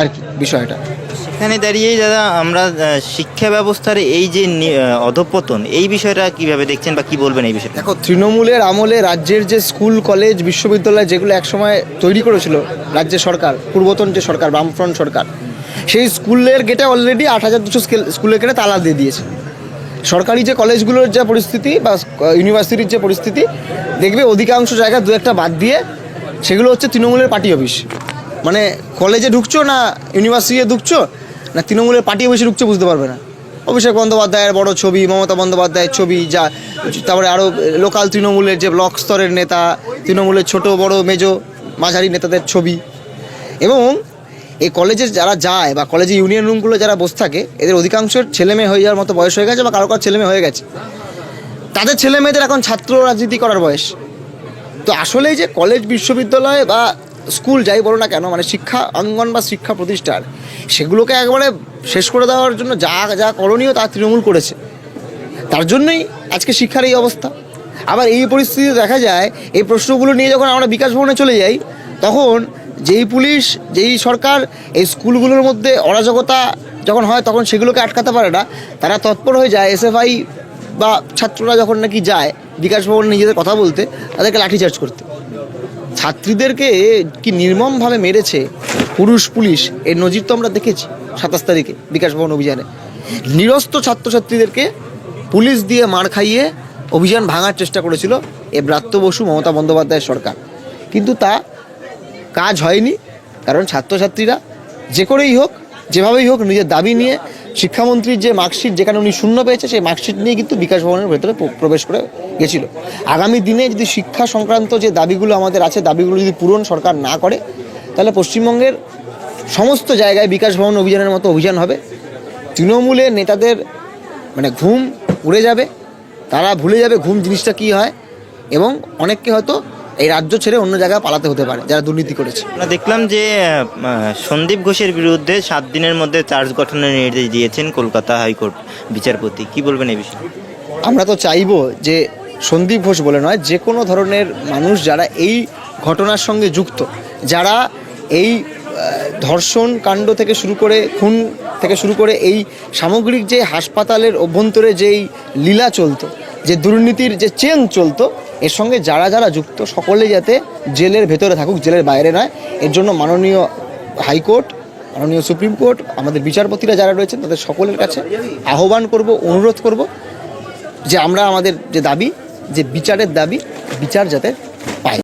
আর কি বিষয়টা। এখানে দাঁড়িয়েই দাদা আমরা শিক্ষা ব্যবস্থার এই যে অধপতন এই বিষয়টা কীভাবে দেখছেন বা কি বলবেন এই বিষয়ে? দেখো তৃণমূলের আমলে রাজ্যের যে স্কুল কলেজ বিশ্ববিদ্যালয় যেগুলো একসময় তৈরি করেছিল রাজ্য সরকার পূর্বতন যে সরকার বামফ্রন্ট সরকার সেই স্কুলের গেটে অলরেডি আট হাজার দুশো স্কুলের গেটে তালা দিয়ে দিয়েছে। সরকারি যে কলেজগুলোর যা পরিস্থিতি বা ইউনিভার্সিটির যে পরিস্থিতি দেখবে অধিকাংশ জায়গা দু একটা বাদ দিয়ে সেগুলো হচ্ছে তৃণমূলের পার্টি অফিস মানে কলেজে ঢুকছো না ইউনিভার্সিটিতে ঢুকছো? না তৃণমূলের পার্টি অফিসে ঢুকছো বুঝতে পারবে না। অভিষেক বন্দ্যোপাধ্যায়ের বড় ছবি, মমতা বন্দ্যোপাধ্যায়ের ছবি, যা, তারপরে আরও লোকাল তৃণমূলের যে ব্লক স্তরের নেতা, তৃণমূলের ছোট, বড়, মেজো, মাঝারি নেতাদের ছবি। এবং এই কলেজে যারা যায় বা কলেজে ইউনিয়ন রুমগুলো যারা বসে থাকে, এদের অধিকাংশের ছেলে মেয়ে হয়ে যাওয়ার মতো বয়স হয়ে গেছে বা কারও কারও ছেলে মেয়ে হয়ে গেছে। তাদের ছেলে মেয়েদের এখন ছাত্র রাজনীতি করার বয়স। তো আসলেই যে কলেজ বিশ্ববিদ্যালয় বা স্কুল যাই বলো না কেন মানে শিক্ষা অঙ্গন বা শিক্ষা প্রতিষ্ঠান, সেগুলোকে একবারে শেষ করে দেওয়ার জন্য যা যা করণীয় তা তৃণমূল করেছে। তার জন্যই আজকে শিক্ষার এই অবস্থা। আবার এই পরিস্থিতিতে দেখা যায়, এই প্রশ্নগুলো নিয়ে যখন আমরা বিকাশ ভবনে চলে যাই, তখন যেই পুলিশ, যেই সরকার এই স্কুলগুলোর মধ্যে অরাজকতা যখন হয়, তখন সেগুলোকে আটকাতে পারে না। তারা তৎপর হয়ে যায়, এসএফআই বা ছাত্ররা যখন নাকি যায়, বিকাশ ভবনে নিজেদের কথা বলতে, তাদেরকে লাঠিচার্জ করতে। ছাত্রীদেরকে কি নির্মমভাবে মেরেছে? পুরুষ, পুলিশ, এর নজির তো আমরা দেখেছি সাতাশ তারিখে বিকাশ ভবন অভিযানে। নিরস্ত ছাত্রছাত্রীদেরকে পুলিশ দিয়ে মার খাইয়ে অভিযান ভাঙার চেষ্টা করেছিল এ ব্রাত্য বসু মমতা বন্দ্যোপাধ্যায়ের সরকার। কিন্তু তা কাজ হয়নি, কারণ ছাত্রছাত্রীরা যে করেই হোক যেভাবেই হোক নিজের দাবি নিয়ে শিক্ষামন্ত্রীর যে মার্কশিট, যেখানে উনি শূন্য পেয়েছে, সেই মার্কশিট নিয়ে কিন্তু বিকাশ ভবনের ভেতরে প্রবেশ করে গেছিল। আগামী দিনে যদি শিক্ষা সংক্রান্ত যে দাবিগুলো আমাদের আছে, দাবিগুলো যদি পূরণ সরকার না করে, তাহলে পশ্চিমবঙ্গের সমস্ত জায়গায় বিকাশ ভবন অভিযানের মতো অভিযান হবে। তৃণমূলের নেতাদের মানে ঘুম উড়ে যাবে, তারা ভুলে যাবে ঘুম জিনিসটা কী হয়, এবং অনেককে হয়তো এই রাজ্য ছেড়ে অন্য জায়গায় পালাতে হতে পারে যারা দুর্নীতি করেছে। আমরা দেখলাম যে সন্দীপ ঘোষের বিরুদ্ধে সাত দিনের মধ্যে চার্জ গঠনের নির্দেশ দিয়েছেন কলকাতা হাইকোর্ট বিচারপতি। কি বলবেন এই বিষয়ে? আমরা তো চাইব যে সন্দীপ ঘোষ বলে নয় যে কোনো ধরনের মানুষ যারা এই ঘটনার সঙ্গে যুক্ত যারা এই ধর্ষণ কাণ্ড থেকে শুরু করে খুন থেকে শুরু করে এই সামগ্রিক যে হাসপাতালের অভ্যন্তরে যেই লীলা চলতো যে দুর্নীতির যে চেন চলতো এর সঙ্গে যারা যারা যুক্ত, সকলে যাতে জেলের ভেতরে থাকুক, জেলের বাইরে নয়। এর জন্য মাননীয় হাইকোর্ট, মাননীয় সুপ্রিম কোর্ট, আমাদের বিচারপতিরা যারা রয়েছেন, তাদের সকলের কাছে আহ্বান করব, অনুরোধ করব যে আমরা আমাদের যে দাবি, যে বিচারের দাবি, বিচার যাতে পাই